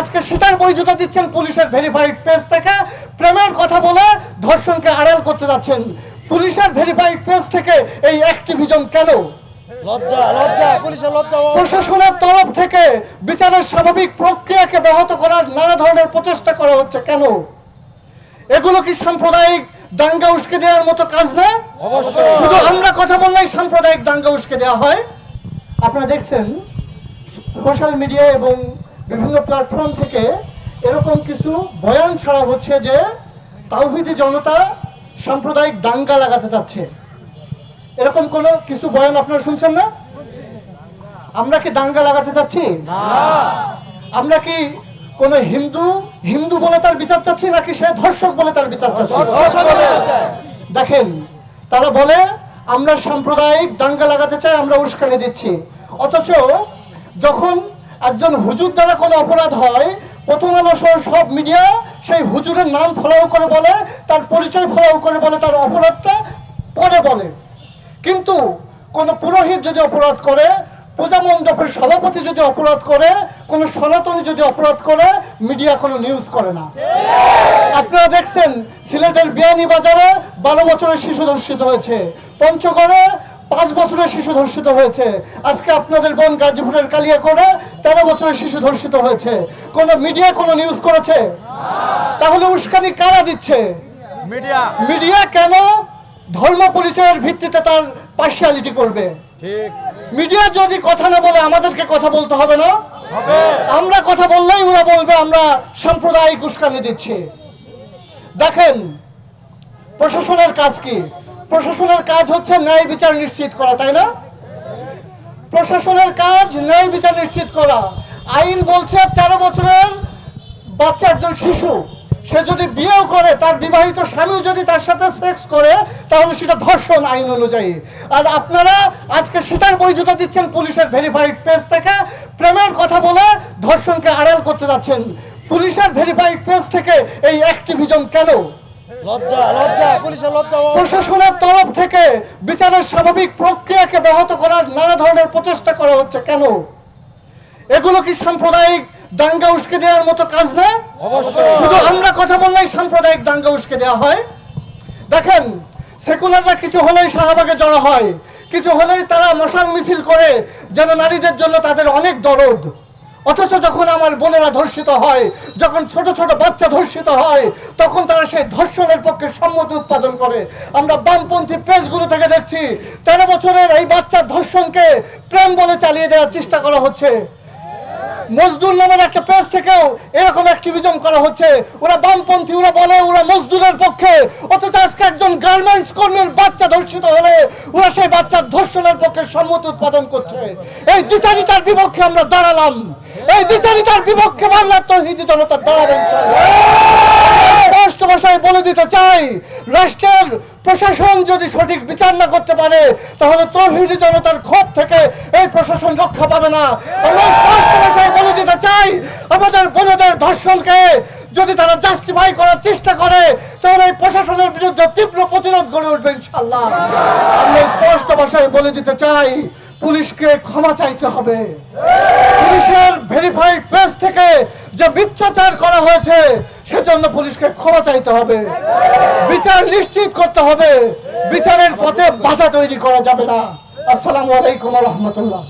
আজকে সেটার বৈধতা দিচ্ছেন পুলিশের ভেরিফাইড পেজ থেকে। প্রেমের কথা বলে ধর্ষণকে আড়াল করতে যাচ্ছেন। পুলিশের ভেরিফাইড পেজ থেকে এই অ্যাক্টিভিজম কেন? লজ্জা লজ্জা পুলিশের লজ্জা প্রশাসনের তরফ থেকে বিচারের স্বাভাবিক প্রক্রিয়াকে ব্যাহত করার নানা ধরনের প্রচেষ্টা করা হচ্ছে কেন? এগুলো কি সাম্প্রদায়িক দাঙ্গা উস্কে দেওয়ার মতো কাজ না? অবশ্যই। শুধু আমরা কথা বললেই সাম্প্রদায়িক দাঙ্গা উস্কে দেওয়া হয়? আপনারা দেখছেন সোশ্যাল মিডিয়া এবং বিভিন্ন প্ল্যাটফর্ম থেকে এরকম কিছু বয়ান ছাড়া হচ্ছে যে তাওহিদি জনতা সাম্প্রদায়িক দাঙ্গা লাগাতে চাচ্ছে। এরকম কোনো কিছু বয়ান আপনারা শুনছেন না? আমরা কি দাঙ্গা লাগাতে চাচ্ছি? আমরা কি কোন হিন্দু হিন্দু বলে তার বিচার চাচ্ছি নাকি সে ধর্ষক বলে তার বিচার চাচ্ছি। দেখেন তারা বলে আমরা সাম্প্রদায়িক দাঙ্গা লাগাতে চাই আমরা উস্কানি দিচ্ছি। অথচ যখন একজন হুজুর দ্বারা কোনো অপরাধ হয়, প্রথম আলো সহ সব মিডিয়া সেই হুজুরের নাম ফলাও করে বলে, তার পরিচয় ফলাও করে বলে, তার অপরাধটা পরে বলে। কিন্তু কোনো পুরোহিত যদি অপরাধ করে, পূজা মণ্ডপের সভাপতি যদি অপরাধ করে, কোনো সনাতনী যদি অপরাধ করে, মিডিয়া কোনো নিউজ করে না। আপনারা দেখছেন সিলেটের বিয়ানী বাজারে বারো বছরের শিশু ধর্ষিত হয়েছে। পঞ্চগড়ে পাঁচ বছরের শিশু ধর্ষিত হয়েছে। আজকে আপনাদের বোন গাজীপুরের কালিয়াকোড়ে তেরো বছরের শিশু ধর্ষিত হয়েছে। কোনো মিডিয়া কোনো নিউজ করেছে? তাহলে উস্কানি কারা দিচ্ছে? মিডিয়া মিডিয়া কেন ধর্ম পরিচয়ের ভিত্তিতে তার পার্সিয়ালিটি করবে? ঠিক। মিডিয়া যদি কথা না বলে আমাদেরকে কথা বলতে হবে না? আমরা কথা বললেই ওরা বলবে আমরা সাম্প্রদায়িক উস্কানি দিচ্ছি। দেখেন প্রশাসনের কাজ কি? প্রশাসনের কাজ হচ্ছে ন্যায় বিচার নিশ্চিত করা, তাই না? প্রশাসনের কাজ ন্যায় বিচার নিশ্চিত করা। আইন বলছে তেরো বছরের বাচ্চা একজন শিশু, সে যদি বিয়েও করে, তার বিবাহিত স্বামীও যদি তার সাথে সেক্স করে, তাহলে সেটা ধর্ষণ আইন অনুযায়ী। আর আপনারা আজকে সেটার বৈধতা দিচ্ছেন পুলিশের ভেরিফাইড পেজ থেকে, প্রেমের কথা বলে ধর্ষণকে আড়াল করতে যাচ্ছেন। পুলিশের ভেরিফাইড পেজ থেকে এই অ্যাক্টিভিজম কেন? প্রশাসনের তরফ থেকে বিচারের স্বাভাবিক প্রক্রিয়াকে ব্যাহত করার নানা ধরনের প্রচেষ্টা করা হচ্ছে কেন? এগুলো কি সাম্প্রদায়িক দাঙ্গা উস্কে দেওয়ার মতো কাজ না? শুধু আমরা কথা বললেই সাম্প্রদায়িক দাঙ্গা উস্কে দেওয়া হয়? দেখেন সেকুলাররা কিছু হলেই শাহবাগে জড়ো হয় কিছু হলেই তারা মশাল মিছিল করে যেন নারীদের জন্য তাদের অনেক দরদ। অথচ যখন আমার বোনেরা ধর্ষিত হয়, যখন ছোট ছোট বাচ্চা ধর্ষিত হয়, তখন তারা সেই ধর্ষণের পক্ষে সম্মতি উৎপাদন করে। আমরা বামপন্থী পেজগুলো থেকে দেখছি, তেরো বছরের এই বাচ্চার ধর্ষণকে প্রেম বলে চালিয়ে দেওয়ার চেষ্টা করা হচ্ছে। মজদুর নামের একটা পেজ থেকেও এরকম অ্যাক্টিভিজম করা হচ্ছে। ওরা বামপন্থী, ওরা বলে, ওরা মজদুরের পক্ষে। অথচ আজকে একজন গার্মেন্টস কর্মীর বাচ্চা ধর্ষিত হলে ওরা সেই বাচ্চার ধর্ষণের পক্ষে সম্মতি উৎপাদন করছে। এই দ্বিচারিতার বিপক্ষে আমরা দাঁড়ালাম। এই দ্বিচারিতার বিপক্ষে বাংলার তহিদি জনতা দাঁড়াবেন। ইনশাআল্লাহ। দিতে চাই। রাষ্ট্রের প্রশাসন যদি সঠিক বিচার না করতে পারে, তাহলে তৌহিদি জনতার ক্ষোভ থেকে এই প্রশাসন রক্ষা পাবে না। আমরা স্পষ্ট ভাষায় বলে দিতে চাই, আমাদের বোনেদের ধর্ষণকে যদি তারা জাস্টিফাই করার চেষ্টা করে, তাহলে এই প্রশাসনের বিরুদ্ধে তীব্র প্রতিরোধ গড়ে উঠবে ইনশাল্লাহ আমরা স্পষ্ট ভাষায় বলে দিতে চাই, পুলিশকে ক্ষমা চাইতে হবে। পুলিশের ভেরিফাইড থেকে যে মিথ্যাচার করা হয়েছে সেজন্য পুলিশকে ক্ষমা চাইতে হবে। বিচার নিশ্চিত করতে হবে। বিচারের পথে বাধা তৈরি করা যাবে না। আসসালামু আলাইকুম রহমতুল্লাহ।